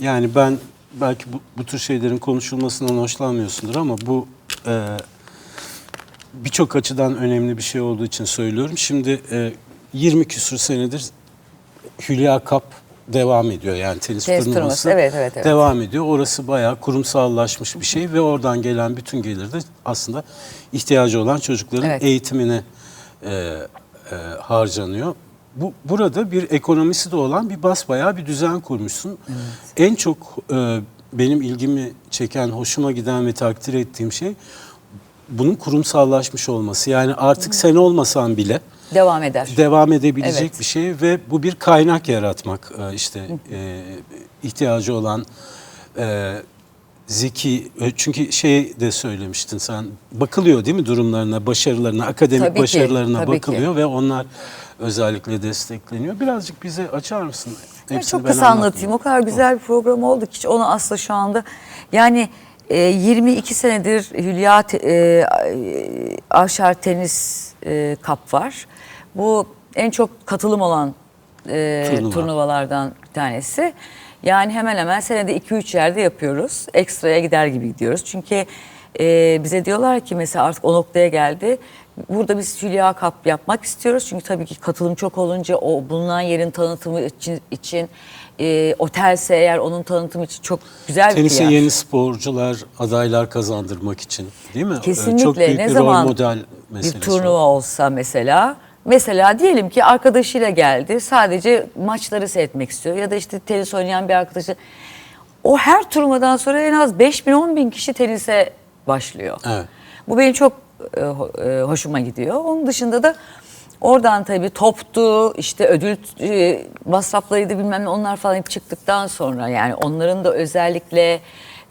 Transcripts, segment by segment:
Yani ben belki bu, bu tür şeylerin konuşulmasından hoşlanmıyorsundur ama bu e, birçok açıdan önemli bir şey olduğu için söylüyorum. Şimdi e, 20 küsur senedir Hülya Cup devam ediyor. Yani tenis, Tenis turnuvası turnuvası, evet, evet, evet. devam ediyor. Orası bayağı kurumsallaşmış bir şey ve oradan gelen bütün gelir de aslında ihtiyacı olan çocukların Evet. eğitimine e, e, harcanıyor. Bu burada bir ekonomisi de olan bir basbayağı bir düzen kurmuşsun. En çok e, benim ilgimi çeken, hoşuma giden ve takdir ettiğim şey bunun kurumsallaşmış olması. Yani artık sen olmasan bile Devam eder. devam edebilecek Evet. bir şey ve bu bir kaynak yaratmak e, işte e, ihtiyacı olan e, zeki e, çünkü şey de söylemiştin sen bakılıyor değil mi durumlarına başarılarına akademik Tabii ki, başarılarına tabii ki. bakılıyor ve onlar özellikle destekleniyor birazcık bize açar mısın? Hepsini çok kısa anlatayım. O kadar güzel bir program oldu ki onu aslında şu anda yani e, 22 senedir Hülya e, e, Avşar Tenis e, Cup var. Bu en çok katılım olan e, Turnuva. turnuvalardan bir tanesi. Yani hemen hemen senede 2-3 yerde yapıyoruz. Ekstraya gider gibi gidiyoruz. Çünkü e, bize diyorlar ki mesela artık o noktaya geldi. Burada biz Hülya Cup yapmak istiyoruz. Çünkü tabii ki katılım çok olunca o bulunan yerin tanıtımı için, için e, otelse eğer onun tanıtımı için çok güzel bir Tenise yer. yeni sporcular, adaylar kazandırmak için değil mi? Ee, Kesinlikle. Çok büyük ne bir zaman rol model bir meselesi. turnuva olsa mesela mesela diyelim ki arkadaşıyla geldi sadece maçları seyretmek istiyor ya da işte tenis oynayan bir arkadaşı o her turnuvadan sonra en az 5 bin 10 bin kişi tenise başlıyor. Evet. Bu benim çok e, e, hoşuma gidiyor. Onun dışında da oradan tabii toptu, işte ödül e, masraflarıydı bilmem ne onlar falan hep çıktıktan sonra yani onların da özellikle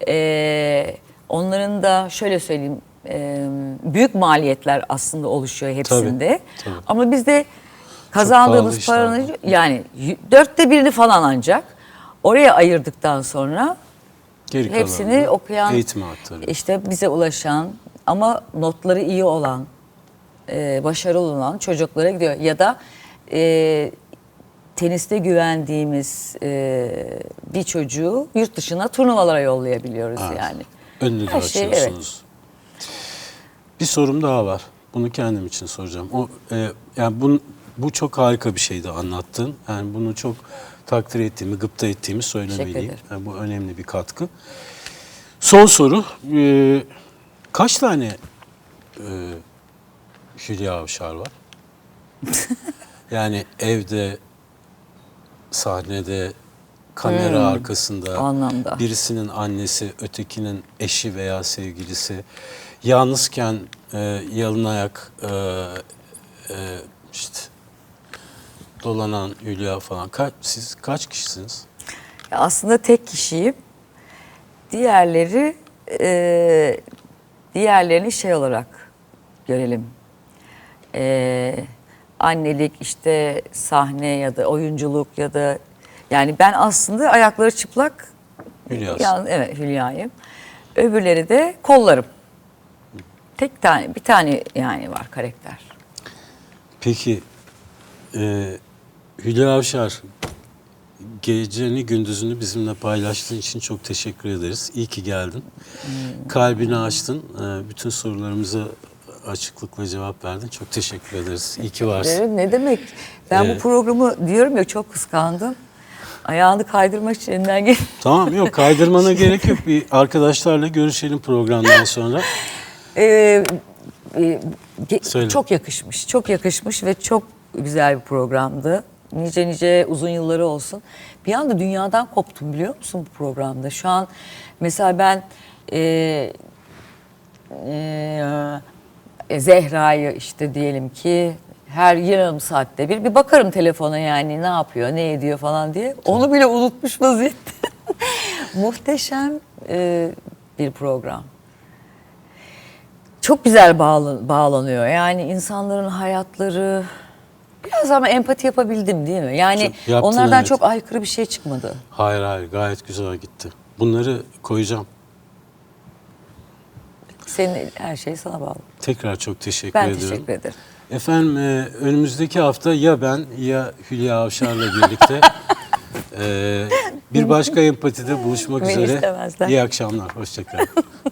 e, onların da şöyle söyleyeyim e, büyük maliyetler aslında oluşuyor hepsinde. tabii. Ama bizde kazandığımız paranın yani dörtte birini falan ancak oraya ayırdıktan sonra Geri hepsini kalanını okuyan eğitime aktarıyor. işte bize ulaşan ama notları iyi olan e, başarılı olan çocuklara gidiyor ya da e, teniste güvendiğimiz e, bir çocuğu yurt dışına turnuvalara yollayabiliyoruz Evet. yani. Önünü de Her şey, açıyorsunuz. Bir sorum daha var. Bunu kendim için soracağım. O e, yani bu bu çok harika bir şeydi anlattın. Yani bunu çok takdir ettiğimi, gıpta ettiğimi söylemeliyim. Yani bu önemli bir katkı. Son soru. e, kaç tane e, Hülya Avşar var? yani evde, sahnede, kamera arkasında, Hmm. anlamda. birisinin annesi, ötekinin eşi veya sevgilisi, yalnızken e, yalın ayak e, e, işte dolanan Hülya falan. Kaç, siz kaç kişisiniz? Ya Aslında tek kişiyim. Diğerleri e, diğerlerini şey olarak görelim. E, annelik işte sahne ya da oyunculuk ya da yani ben aslında ayakları çıplak Hülya'sın. yani, evet Hülya'yım. Öbürleri de kollarım. Tek tane bir tane yani var karakter. Peki e, Hülya Avşar geceni gündüzünü bizimle paylaştığın için çok teşekkür ederiz. İyi ki geldin. Kalbini açtın. E, bütün sorularımıza açıklıkla cevap verdin. Çok teşekkür ederiz. İyi ki varsın. Evet, ne demek? Ben Evet. bu programı diyorum ya çok kıskandım. Ayağını kaydırmak için elinden gel. Tamam yok kaydırmana gerek yok. Bir arkadaşlarla görüşelim programdan sonra. Ee, e, ge- Söyle. çok yakışmış, çok yakışmış ve çok güzel bir programdı. Nice nice uzun yılları olsun. Bir anda dünyadan koptum biliyor musun bu programda? Şu an mesela ben e, e, Zehra'yı işte diyelim ki her yarım saatte bir bir bakarım telefona yani ne yapıyor, ne ediyor falan diye. Onu bile unutmuş vaziyette. Muhteşem e, bir program çok güzel bağla- bağlanıyor. Yani insanların hayatları biraz ama empati yapabildim değil mi? Yani Çok yaptın, onlardan evet. çok aykırı bir şey çıkmadı. Hayır hayır gayet güzel gitti. Bunları koyacağım. Senin her şey sana bağlı. Tekrar çok teşekkür Ben ediyorum. teşekkür ederim. Efendim e, önümüzdeki hafta ya ben ya Hülya Avşar'la birlikte e, Bir başka empatide buluşmak Beni üzere. istemezler. İyi akşamlar. Hoşçakalın.